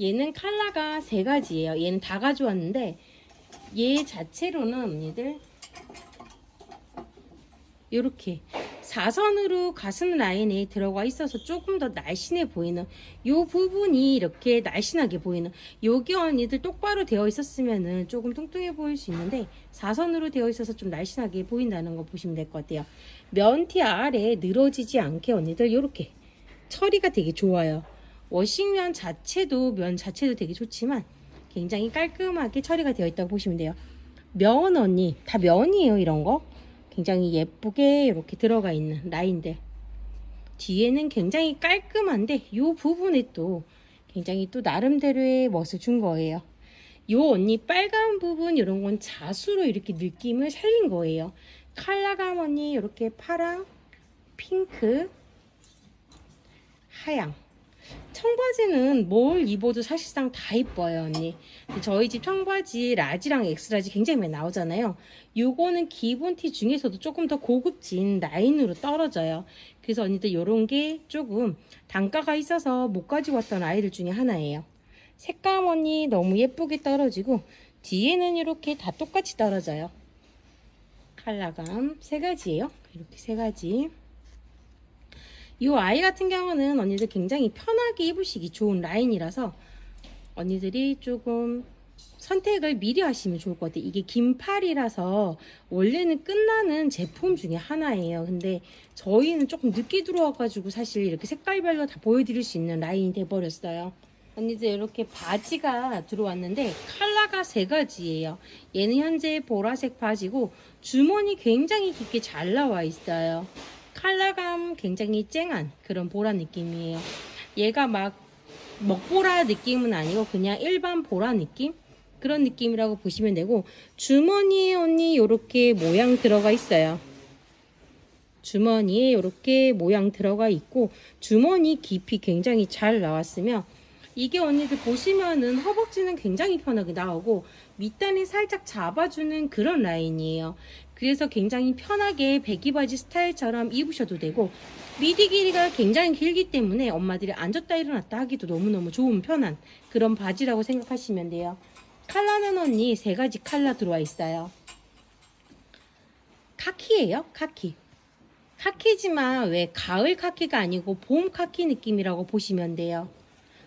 얘는 컬러가 세 가지예요. 얘는 다 가져왔는데 얘 자체로는 언니들 이렇게 사선으로 가슴 라인에 들어가 있어서 조금 더 날씬해 보이는 요 부분이 이렇게 날씬하게 보이는 요게 언니들 똑바로 되어 있었으면은 조금 뚱뚱해 보일 수 있는데 사선으로 되어 있어서 좀 날씬하게 보인다는 거 보시면 될 것 같아요 면티 아래 늘어지지 않게 언니들 요렇게 처리가 되게 좋아요 워싱면 자체도 면 자체도 되게 좋지만 굉장히 깔끔하게 처리가 되어 있다고 보시면 돼요. 면 언니 다 면이에요 이런 거. 굉장히 예쁘게 이렇게 들어가 있는 라인들. 뒤에는 굉장히 깔끔한데 이 부분에 또 굉장히 또 나름대로의 멋을 준 거예요. 요 언니 빨간 부분 이런 건 자수로 이렇게 느낌을 살린 거예요. 칼라감 언니 이렇게 파랑 핑크 하양 청바지는 뭘 입어도 사실상 다 이뻐요 언니. 저희 집 청바지 라지랑 엑스라지 굉장히 많이 나오잖아요. 요거는 기본 티 중에서도 조금 더 고급진 라인으로 떨어져요. 그래서 언니들 요런 게 조금 단가가 있어서 못 가지고 왔던 아이들 중에 하나예요. 색감 언니 너무 예쁘게 떨어지고 뒤에는 이렇게 다 똑같이 떨어져요. 컬러감 세 가지예요. 이렇게 세 가지 이 아이 같은 경우는 언니들 굉장히 편하게 입으시기 좋은 라인이라서 언니들이 조금 선택을 미리 하시면 좋을 것 같아요. 이게 긴팔이라서 원래는 끝나는 제품 중에 하나예요. 근데 저희는 조금 늦게 들어와가지고 사실 이렇게 색깔별로 다 보여드릴 수 있는 라인이 돼버렸어요. 언니들 이렇게 바지가 들어왔는데 컬러가 세 가지예요. 얘는 현재 보라색 바지고 주머니 굉장히 깊게 잘 나와 있어요. 컬러감 굉장히 쨍한 그런 보라 느낌이에요. 얘가 막 먹보라 느낌은 아니고 그냥 일반 보라 느낌? 그런 느낌이라고 보시면 되고 주머니에 언니 이렇게 모양 들어가 있어요. 주머니에 이렇게 모양 들어가 있고 주머니 깊이 굉장히 잘 나왔으며 이게 언니들 보시면은 허벅지는 굉장히 편하게 나오고 밑단이 살짝 잡아주는 그런 라인이에요. 그래서 굉장히 편하게 배기바지 스타일처럼 입으셔도 되고 미디 길이가 굉장히 길기 때문에 엄마들이 앉았다 일어났다 하기도 너무너무 좋은 편한 그런 바지라고 생각하시면 돼요. 칼라는 언니 세 가지 칼라 들어와 있어요. 카키예요, 카키. 카키지만 왜 가을 카키가 아니고 봄 카키 느낌이라고 보시면 돼요.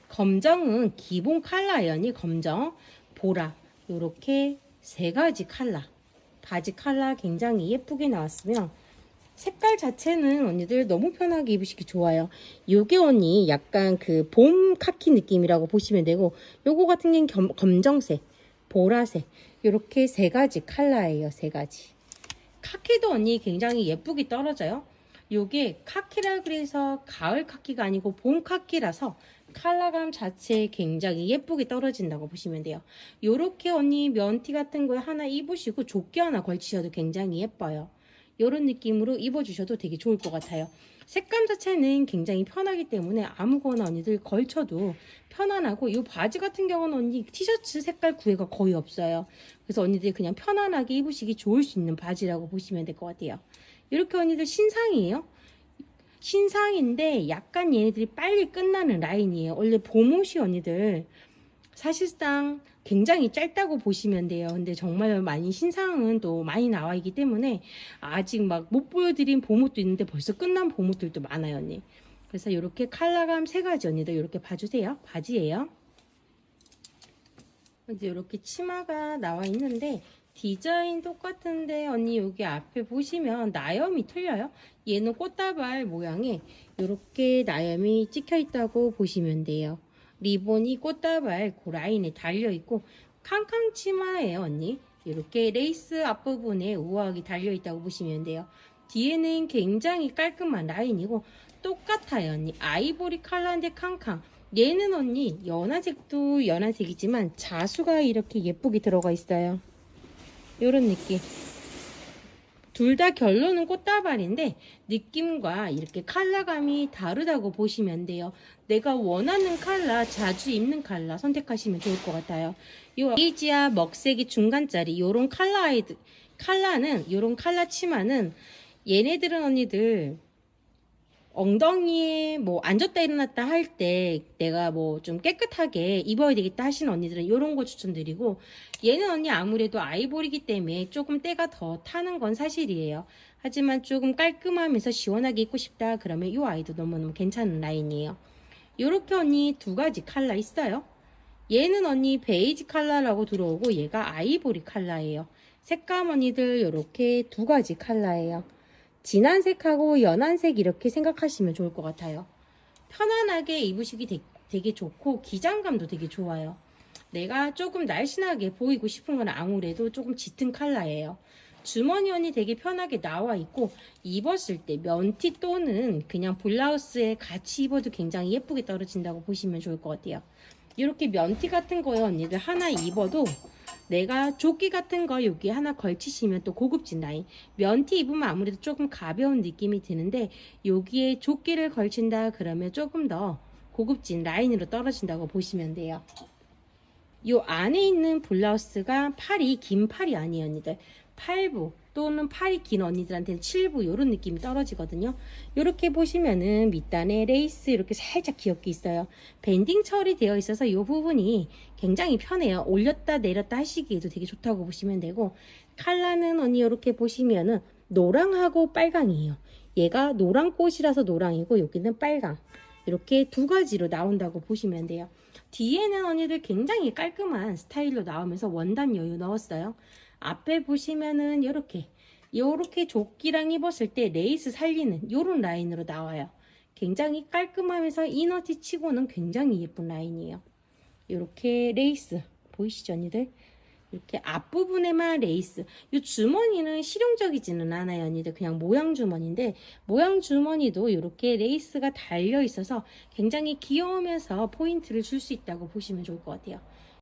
검정은 기본 언니. 검정, 보라. 요렇게 세 가지 칼라. 바지 칼라 굉장히 예쁘게 나왔으면 색깔 자체는 언니들 너무 편하게 입으시기 좋아요. 요게 언니 약간 그 봄 카키 느낌이라고 보시면 되고 요거 같은 경우는 겸- 검정색, 보라색 요렇게 세 가지 칼라예요. 세 가지. 카키도 언니 굉장히 예쁘게 떨어져요. 요게 카키라 그래서 가을 카키가 아니고 봄 카키라서 컬러감 자체 굉장히 예쁘게 떨어진다고 보시면 돼요. 요렇게 언니 면티 같은 거에 하나 입으시고 조끼 하나 걸치셔도 굉장히 예뻐요. 요런 느낌으로 입어주셔도 되게 좋을 것 같아요. 색감 자체는 굉장히 편하기 때문에 아무거나 언니들 걸쳐도 편안하고 이 바지 같은 경우는 언니 티셔츠 색깔 구애가 거의 없어요. 그래서 언니들 그냥 편안하게 입으시기 좋을 수 있는 바지라고 보시면 될 것 같아요. 이렇게 언니들 신상이에요. 신상인데 약간 얘네들이 빨리 끝나는 라인이에요. 원래 봄옷이 언니들 사실상 굉장히 짧다고 보시면 돼요. 근데 정말 많이 신상은 또 많이 나와 있기 때문에 아직 막 못 보여드린 봄옷도 있는데 벌써 끝난 봄옷들도 많아요, 언니. 그래서 이렇게 컬러감 세 가지 언니들 이렇게 봐주세요. 바지예요. 이제 이렇게 치마가 나와 있는데 디자인 똑같은데 언니 여기 앞에 보시면 나염이 틀려요. 얘는 꽃다발 모양에 이렇게 나염이 찍혀 있다고 보시면 돼요. 리본이 꽃다발 그 라인에 달려 있고 캉캉 치마예요 언니. 이렇게 레이스 앞부분에 우아하게 달려 있다고 보시면 돼요. 뒤에는 굉장히 깔끔한 라인이고 똑같아요 언니. 아이보리 컬러인데 캉캉. 얘는 언니 연화색도 연화색이지만 자수가 이렇게 예쁘게 들어가 있어요. 요런 느낌. 둘 다 결론은 꽃다발인데 느낌과 이렇게 컬러감이 다르다고 보시면 돼요. 내가 원하는 컬러, 자주 입는 컬러 선택하시면 좋을 것 같아요. 요 에이지아 먹색이 중간짜리 요런 컬러 아이들 컬러는 요런 컬러 치마는 얘네들은 언니들 엉덩이에 뭐 앉았다 일어났다 할 때 내가 뭐 좀 깨끗하게 입어야 되겠다 하시는 언니들은 이런 거 추천드리고 얘는 언니 아무래도 아이보리기 때문에 조금 때가 더 타는 건 사실이에요. 하지만 조금 깔끔하면서 시원하게 입고 싶다 그러면 이 아이도 너무너무 괜찮은 라인이에요. 요렇게 언니 두 가지 컬러 있어요. 얘는 언니 베이지 컬러라고 들어오고 얘가 아이보리 컬러예요. 색감 언니들 요렇게 두 가지 컬러예요. 진한 색하고 연한 색 이렇게 생각하시면 좋을 것 같아요. 편안하게 입으시기 되- 되게 좋고 기장감도 되게 좋아요. 내가 조금 날씬하게 보이고 싶은 건 아무래도 조금 짙은 컬러예요. 주머니 언니 되게 편하게 나와 있고 입었을 때 면티 또는 그냥 블라우스에 같이 입어도 굉장히 예쁘게 떨어진다고 보시면 좋을 것 같아요. 이렇게 면티 같은 거에 언니들 하나 입어도 내가 조끼 같은 거 여기 하나 걸치시면 또 고급진 라인 면티 입으면 아무래도 조금 가벼운 느낌이 드는데 여기에 조끼를 걸친다 그러면 조금 더 고급진 라인으로 떨어진다고 보시면 돼요. 요 안에 있는 블라우스가 팔이 긴 팔이 아니에요 언니들. 8부 또는 팔이 긴 언니들한테는 7부 이런 느낌이 떨어지거든요. 이렇게 보시면은 밑단에 레이스 이렇게 살짝 귀엽게 있어요. 밴딩 처리 되어 있어서 이 부분이 굉장히 편해요. 올렸다 내렸다 하시기에도 되게 좋다고 보시면 되고 컬러는 언니 이렇게 보시면은 노랑하고 빨강이에요. 얘가 노랑꽃이라서 노랑이고 여기는 빨강. 이렇게 두 가지로 나온다고 보시면 돼요. 뒤에는 언니들 굉장히 깔끔한 스타일로 나오면서 원단 여유 넣었어요. 앞에 보시면은 이렇게 이렇게 조끼랑 입었을 때 레이스 살리는 이런 라인으로 나와요. 굉장히 깔끔하면서 이너티 치고는 굉장히 예쁜 라인이에요. 이렇게 레이스 보이시죠 언니들? 이렇게 앞부분에만 레이스. 이 주머니는 실용적이지는 않아요, 언니들. 그냥 모양 주머니인데, 모양 주머니도 이렇게 레이스가 달려 있어서 굉장히 귀여우면서 포인트를 줄 수 있다고 보시면 좋을 것 같아요.